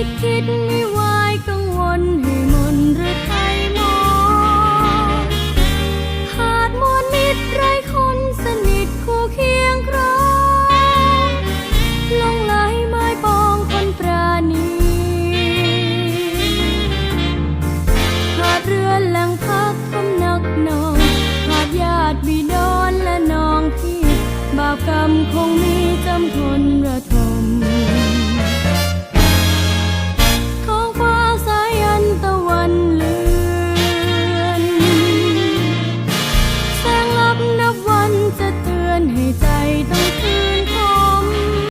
คิดคิดไม่วายกังวลให้มนหรือไทยมองหาดมวนมิตรไรคนสนิทคู่เคียงครองลงไหลไม้ปองคนปราณีหาดเรือแหล่งพักคำนักนองหาดญาติบิดอนและน้องพี่บาปกรรมคงมีจำทนระทม